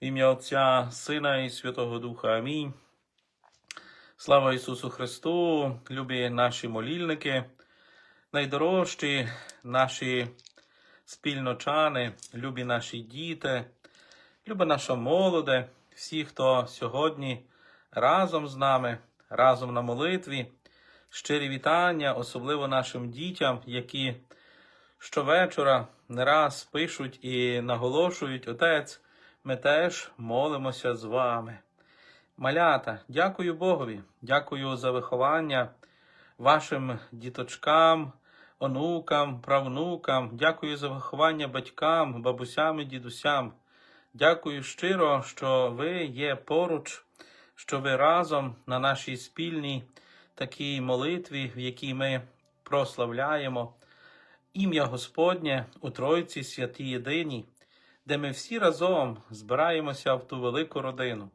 Ім'я Отця, Сина і Святого Духа. Амінь. Слава Ісусу Христу, любі наші молільники, найдорожчі наші спільночани, любі наші діти, люба наша молоде, всі, хто сьогодні разом з нами, разом на молитві, щирі вітання, особливо нашим дітям, які щовечора не раз пишуть і наголошують, Отець, ми теж молимося з вами. Малята, дякую Богові, дякую за виховання вашим діточкам, онукам, правнукам, дякую за виховання батькам, бабусям і дідусям. Дякую щиро, що ви є поруч, що ви разом на нашій спільній такій молитві, в якій ми прославляємо ім'я Господнє у Тройці святій єдиній, де ми всі разом збираємося в ту велику родину.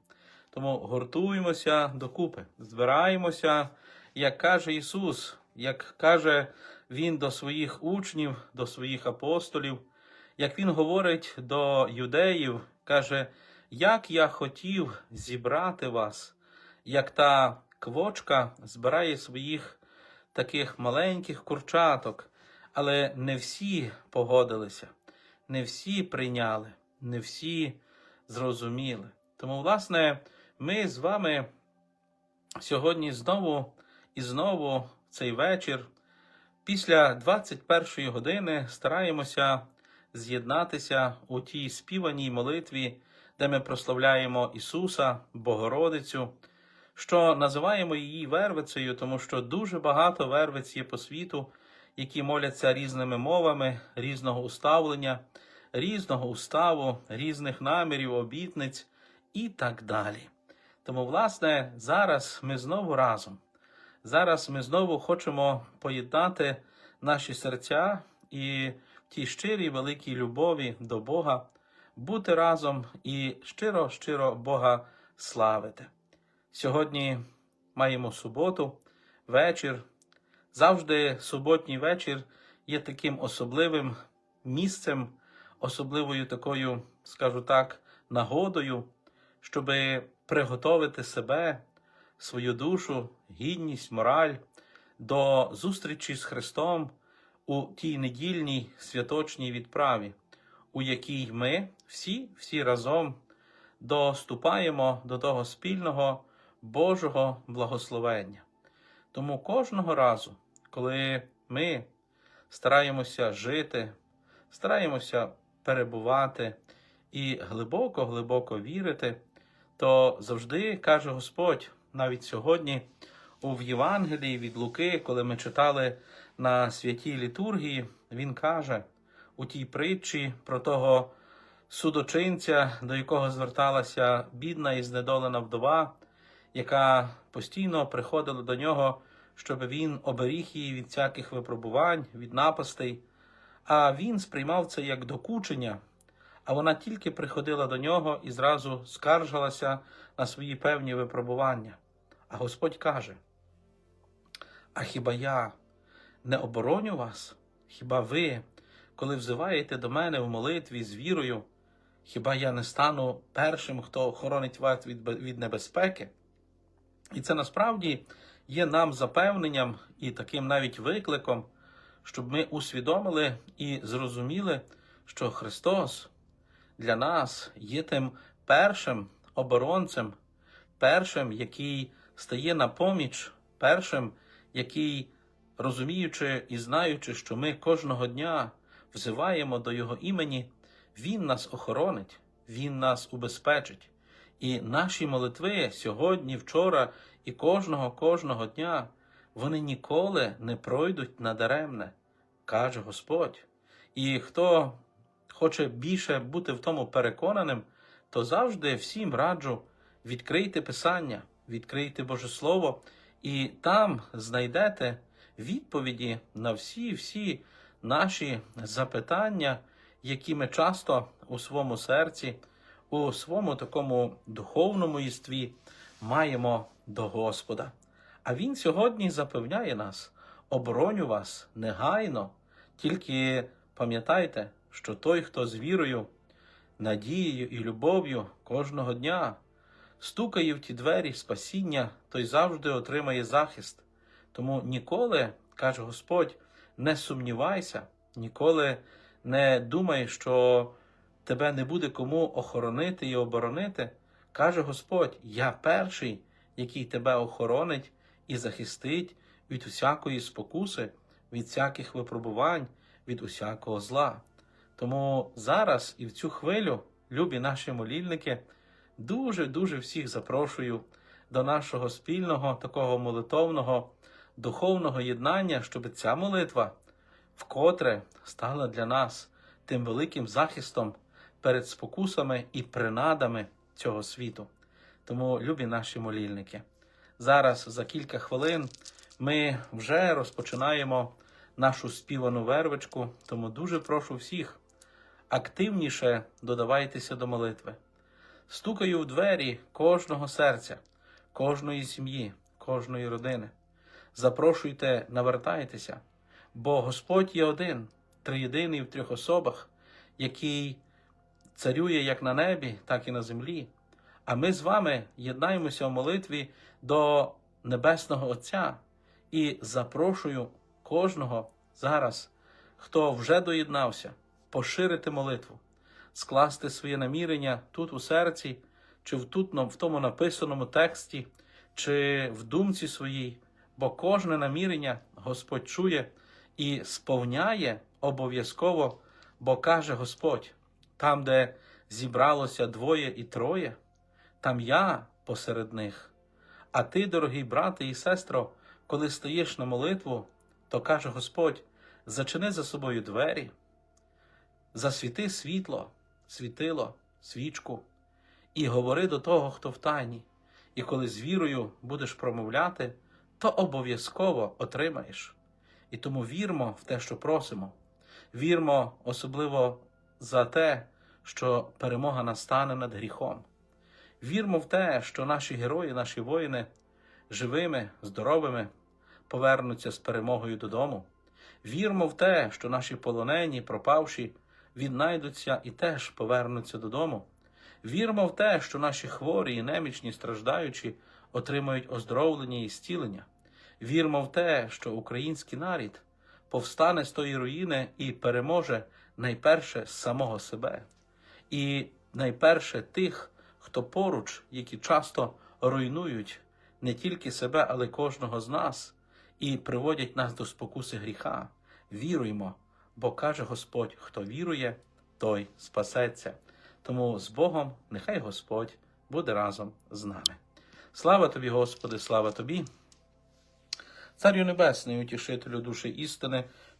Тому гуртуємося докупи, збираємося, як каже Ісус, як каже Він до своїх учнів, до своїх апостолів, як Він говорить до юдеїв, каже, як я хотів зібрати вас, як та квочка збирає своїх таких маленьких курчаток, але не всі погодилися, не всі прийняли, не всі зрозуміли. Тому, власне, ми з вами сьогодні знову і знову цей вечір, після 21 години, стараємося з'єднатися у тій співаній молитві, де ми прославляємо Ісуса, Богородицю, що називаємо її Вервицею, тому що дуже багато вервиць є по світу, які моляться різними мовами, різного уставлення, різного уставу, різних намірів, обітниць і так далі. Тому, власне, зараз ми знову разом. Зараз ми знову хочемо поєднати наші серця і в тій щирій великій любові до Бога, бути разом і щиро-щиро Бога славити. Сьогодні маємо суботу, вечір. Завжди суботній вечір є таким особливим місцем, особливою такою, скажу так, нагодою, щоб приготовити себе, свою душу, гідність, мораль до зустрічі з Христом у тій недільній святочній відправі, у якій ми всі, всі разом доступаємо до того спільного Божого благословення. Тому кожного разу, коли ми стараємося жити, стараємося перебувати і глибоко-глибоко вірити, то завжди каже Господь, навіть сьогодні у Євангелії від Луки, коли ми читали на святій літургії, Він каже у тій притчі про того судочинця, до якого зверталася бідна і знедолена вдова, яка постійно приходила до нього, щоб він оберіг її від всяких випробувань, від напастей. А він сприймав це як докучення, а вона тільки приходила до нього і зразу скаржилася на свої певні випробування. А Господь каже: А хіба я не обороню вас? Хіба ви, коли взиваєте до мене в молитві з вірою, хіба я не стану першим, хто охоронить вас від, від небезпеки? І це насправді є нам запевненням і таким навіть викликом, щоб ми усвідомили і зрозуміли, що Христос для нас є тим першим оборонцем, першим, який стає на поміч, першим, який, розуміючи і знаючи, що ми кожного дня взиваємо до Його імені, Він нас охоронить, Він нас убезпечить. І наші молитви сьогодні, вчора і кожного кожного дня вони ніколи не пройдуть надаремне, каже Господь. І хто хоче більше бути в тому переконаним, то завжди всім раджу відкрийте Писання, відкрийте Боже Слово, і там знайдете відповіді на всі-всі наші запитання, які ми часто у своєму серці, у своєму такому духовному єстві маємо до Господа. А Він сьогодні запевняє нас, обороню вас негайно, тільки пам'ятайте, що той, хто з вірою надією і любов'ю кожного дня, стукає в ті двері спасіння, той завжди отримає захист. Тому ніколи, каже Господь, не сумнівайся, ніколи не думай, що тебе не буде кому охоронити і оборонити. Каже Господь: Я перший, який тебе охоронить і захистить від усякої спокуси, від всяких випробувань, від усякого зла. Тому зараз і в цю хвилю, любі наші молільники, дуже-дуже всіх запрошую до нашого спільного такого молитовного духовного єднання, щоб ця молитва вкотре стала для нас тим великим захистом перед спокусами і принадами цього світу. Тому, любі наші молільники, зараз за кілька хвилин ми вже розпочинаємо нашу співану вервичку, тому дуже прошу всіх активніше додавайтеся до молитви. Стукаю в двері кожного серця, кожної сім'ї, кожної родини. Запрошуйте, навертайтеся, бо Господь є один, триєдиний в трьох особах, який царює як на небі, так і на землі. А ми з вами єднаємося в молитві до Небесного Отця і запрошую кожного зараз, хто вже доєднався, поширити молитву, скласти своє намірення тут у серці, чи в, тут, в тому написаному тексті, чи в думці своїй, бо кожне намірення Господь чує і сповняє обов'язково, бо каже Господь, там, де зібралося двоє і троє, там я посеред них. А ти, дорогий брате і сестро, коли стоїш на молитву, то каже Господь: зачини за собою двері, засвіти світло, світило, свічку, і говори до того, хто в тайні. І коли з вірою будеш промовляти, то обов'язково отримаєш. І тому вірмо в те, що просимо. Вірмо особливо за те, що перемога настане над гріхом. Вірмо в те, що наші герої, наші воїни живими, здоровими повернуться з перемогою додому. Вірмо в те, що наші полонені, пропавші, віднайдуться і теж повернуться додому. Вірмо в те, що наші хворі і немічні, страждаючі, отримають оздоровлення і зцілення. Вірмо в те, що український нарід повстане з тої руїни і переможе найперше самого себе, і найперше тих, хто поруч, які часто руйнують не тільки себе, але й кожного з нас, і приводять нас до спокуси гріха. Віруймо, бо каже Господь: хто вірує, той спасеться. Тому з Богом нехай Господь буде разом з нами. Слава тобі, Господи, слава тобі. Царю Небесний, утішителю душі істини,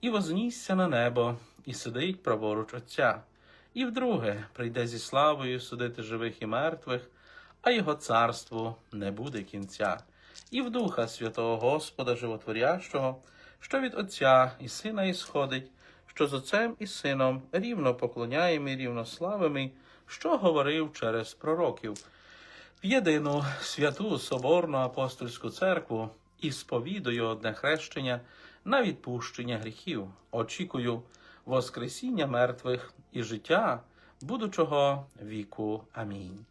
і вознісся на небо, і сидить праворуч Отця, і вдруге прийде зі славою судити живих і мертвих, а його царству не буде кінця, і в Духа Святого Господа Животворящого, що від Отця і Сина ісходить, що з Отцем і Сином рівно поклоняємо і рівно славимо, що говорив через пророків. В єдину святу Соборну апостольську церкву і сповідую одне хрещення на відпущення гріхів. Очікую Воскресіння мертвих і життя будучого віку. Амінь.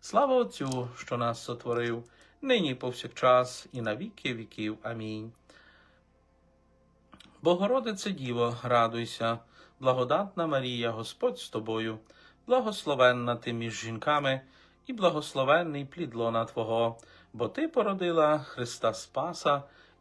Слава Отцю, що нас сотворив, нині повсякчас, і на віки віків. Амінь. Богородице Діво, радуйся, благодатна Марія, Господь з тобою, благословенна ти між жінками, і благословенний плід лона Твого, бо Ти породила Христа Спаса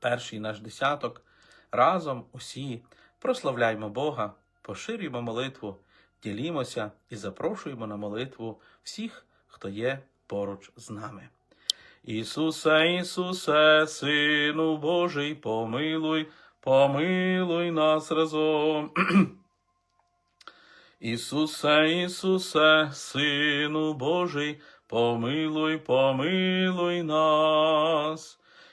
перший наш десяток, разом усі прославляймо Бога, поширюємо молитву, ділімося і запрошуємо на молитву всіх, хто є поруч з нами. Ісусе, Ісусе, Сину Божий, помилуй, помилуй нас разом. Ісусе, Ісусе, Сину Божий, помилуй, помилуй нас.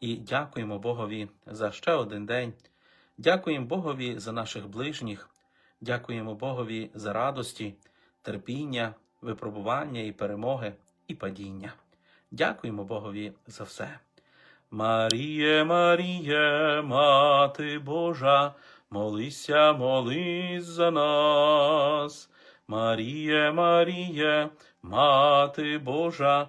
і дякуємо Богові за ще один день. Дякуємо Богові за наших ближніх, дякуємо Богові за радості, терпіння, випробування і перемоги і падіння. Дякуємо Богові за все. Маріє, Маріє, Мати Божа, молися, молись за нас. Маріє, Маріє, Мати Божа,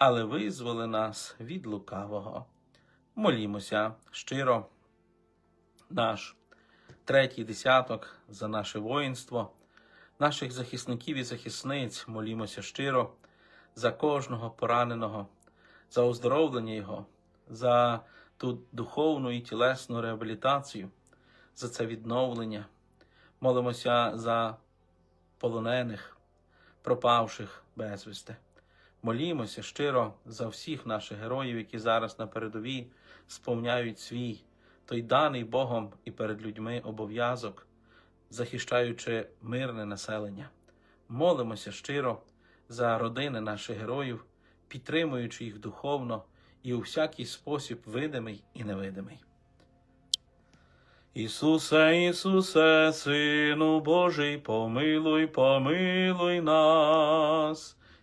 але визволи нас від лукавого. Молімося щиро, наш третій десяток за наше воїнство, наших захисників і захисниць, молімося щиро за кожного пораненого, за оздоровлення Його, за ту духовну і тілесну реабілітацію, за це відновлення. Молимося за полонених, пропавших безвісти. Молімося щиро за всіх наших героїв, які зараз на передовій сповняють свій той даний Богом і перед людьми обов'язок, захищаючи мирне населення. Молимося щиро за родини наших героїв, підтримуючи їх духовно і у всякий спосіб видимий і невидимий. Ісусе, Ісусе, Сину Божий, помилуй, помилуй нас.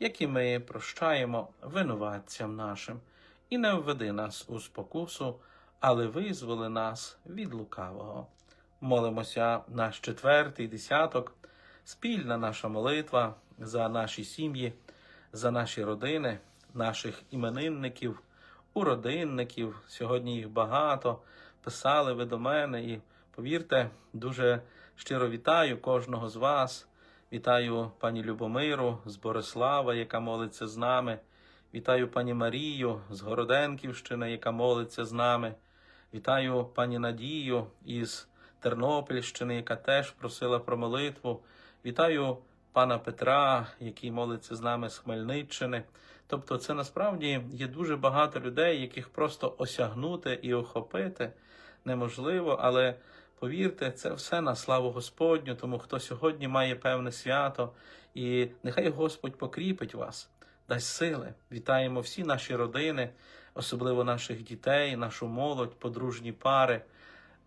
які ми прощаємо винуватцям нашим, і не введи нас у спокусу, але визволи нас від лукавого. Молимося наш четвертий десяток, спільна наша молитва за наші сім'ї, за наші родини, наших іменинників, уродинників. Сьогодні їх багато. Писали ви до мене і повірте, дуже щиро вітаю кожного з вас. Вітаю пані Любомиру з Борислава, яка молиться з нами. Вітаю пані Марію з Городенківщини, яка молиться з нами. Вітаю пані Надію із Тернопільщини, яка теж просила про молитву. Вітаю пана Петра, який молиться з нами з Хмельниччини. Тобто, це насправді є дуже багато людей, яких просто осягнути і охопити неможливо, але повірте, це все на славу Господню, тому хто сьогодні має певне свято, і нехай Господь покріпить вас, дасть сили. Вітаємо всі наші родини, особливо наших дітей, нашу молодь, подружні пари.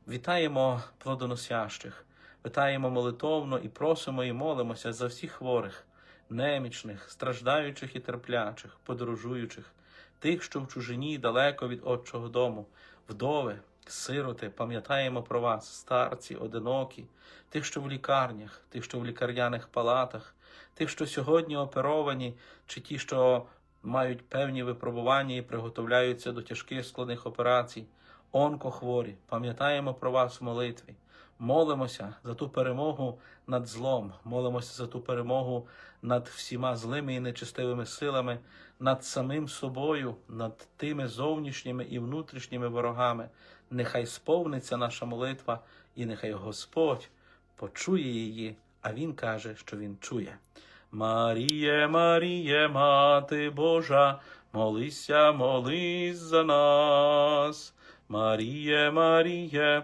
Вітаємо плодоносящих, вітаємо молитовно і просимо і молимося за всіх хворих, немічних, страждаючих і терплячих, подорожуючих, тих, що в чужині далеко від Отчого дому, вдови, сироти, пам'ятаємо про вас, старці, одинокі, тих, що в лікарнях, тих, що в лікарняних палатах, тих, що сьогодні оперовані, чи ті, що мають певні випробування і приготовляються до тяжких складних операцій, онкохворі, пам'ятаємо про вас в молитві. Молимося за ту перемогу над злом, молимося за ту перемогу над всіма злими і нечистивими силами, над самим собою, над тими зовнішніми і внутрішніми ворогами. Нехай сповниться наша молитва, і нехай Господь почує її, а Він каже, що Він чує. Маріє, Маріє, Мати Божа, молися, молись за нас. Маріє, Маріє,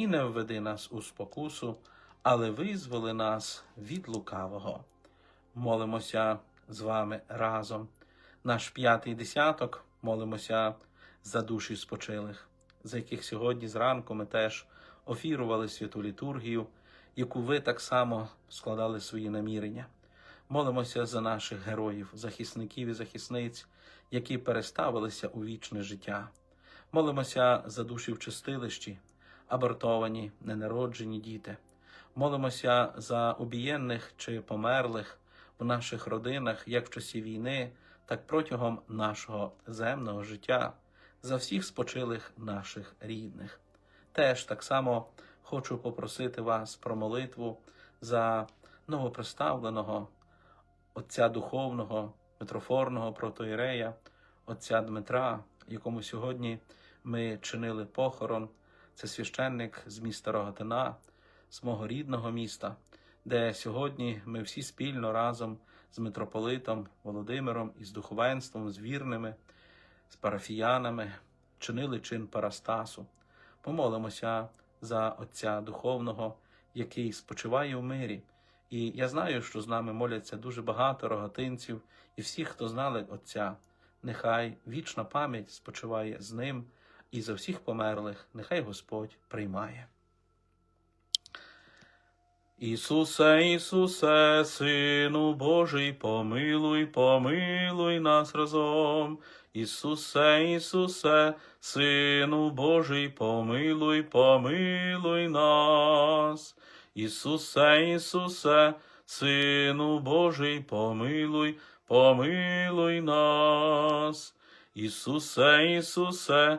і не введи нас у спокусу, але визволи нас від лукавого. Молимося з вами разом. Наш п'ятий десяток молимося за душі спочилих, за яких сьогодні зранку ми теж офірували святу літургію, яку ви так само складали свої намірення. Молимося за наших героїв, захисників і захисниць, які переставилися у вічне життя. Молимося за душі в чистилищі, абортовані, ненароджені діти. Молимося за обієнних чи померлих в наших родинах, як в часі війни, так протягом нашого земного життя, за всіх спочилих наших рідних. Теж так само хочу попросити вас про молитву за новоприставленого отця духовного, митрофорного протоірея, отця Дмитра, якому сьогодні ми чинили похорон. Це священник з міста Рогатина, з мого рідного міста, де сьогодні ми всі спільно разом з митрополитом Володимиром і з духовенством, з вірними, з парафіянами чинили чин Парастасу. Помолимося за Отця Духовного, який спочиває в мирі. І я знаю, що з нами моляться дуже багато рогатинців і всі, хто знали Отця. Нехай вічна пам'ять спочиває з ним і за всіх померлих, нехай Господь приймає. Ісусе, Ісусе, Сину Божий, помилуй, помилуй нас разом. Ісусе, Ісусе, Сину Божий, помилуй, помилуй нас. Ісусе, Ісусе, Сину Божий, помилуй, помилуй нас. Ісусе, Ісусе,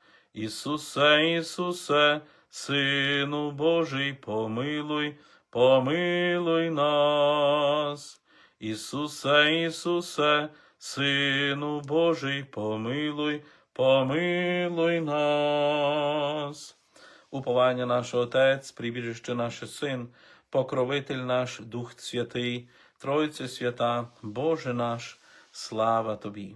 Ісусе, Ісусе, Сину Божий, помилуй, помилуй нас. Ісусе, Ісусе, Сину Божий, помилуй, помилуй нас. Уповання наш Отець, прибіжище наш Син, покровитель наш, Дух Святий, Тройця свята, Боже наш, слава Тобі.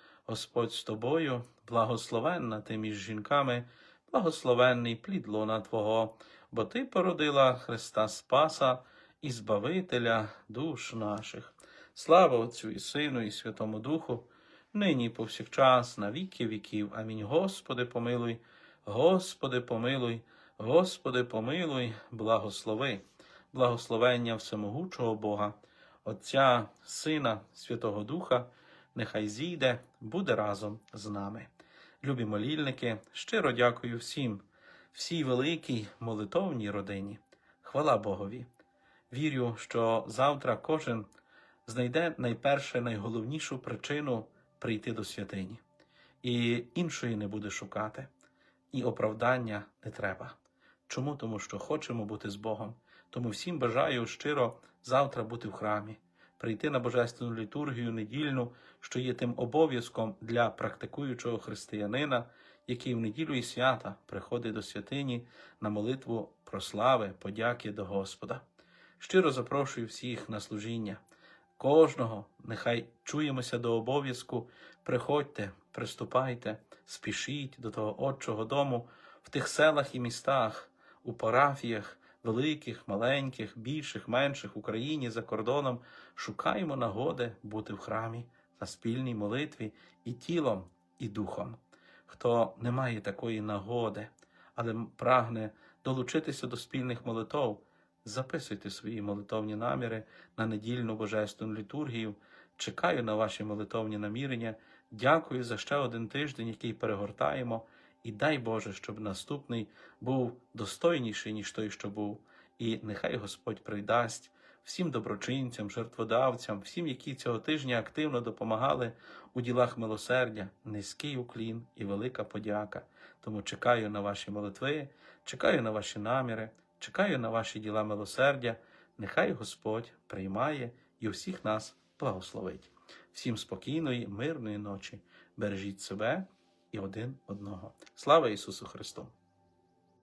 Господь з тобою, благословенна ти між жінками, благословенний плід лона Твого, бо Ти породила Христа Спаса і Збавителя душ наших. Слава Отцю і Сину, і Святому Духу, нині повсякчас, на віки віків. Амінь. Господи, помилуй, Господи, помилуй, Господи, помилуй, благослови, благословення всемогучого Бога, Отця, Сина, Святого Духа, нехай зійде, буде разом з нами. Любі молільники, щиро дякую всім, всій великій молитовній родині. Хвала Богові. Вірю, що завтра кожен знайде найперше найголовнішу причину прийти до святині, і іншої не буде шукати, і оправдання не треба. Чому? Тому що хочемо бути з Богом. Тому всім бажаю щиро завтра бути в храмі, прийти на божественну літургію недільну, що є тим обов'язком для практикуючого християнина, який в неділю і свята приходить до святині на молитву прослави, подяки до Господа. Щиро запрошую всіх на служіння. Кожного, нехай чуємося до обов'язку, приходьте, приступайте, спішіть до того Отчого дому в тих селах і містах, у парафіях, великих, маленьких, більших, менших, в Україні, за кордоном, шукаємо нагоди бути в храмі на спільній молитві і тілом, і духом. Хто не має такої нагоди, але прагне долучитися до спільних молитов, записуйте свої молитовні наміри на недільну божественну літургію. Чекаю на ваші молитовні намірення. Дякую за ще один тиждень, який перегортаємо. І дай Боже, щоб наступний був достойніший, ніж той, що був. І нехай Господь придасть всім доброчинцям, жертводавцям, всім, які цього тижня активно допомагали у ділах милосердя, низький уклін і велика подяка. Тому чекаю на ваші молитви, чекаю на ваші наміри, чекаю на ваші діла милосердя. Нехай Господь приймає і всіх нас благословить. Всім спокійної, мирної ночі. Бережіть себе і один одного. Слава Ісусу Христу!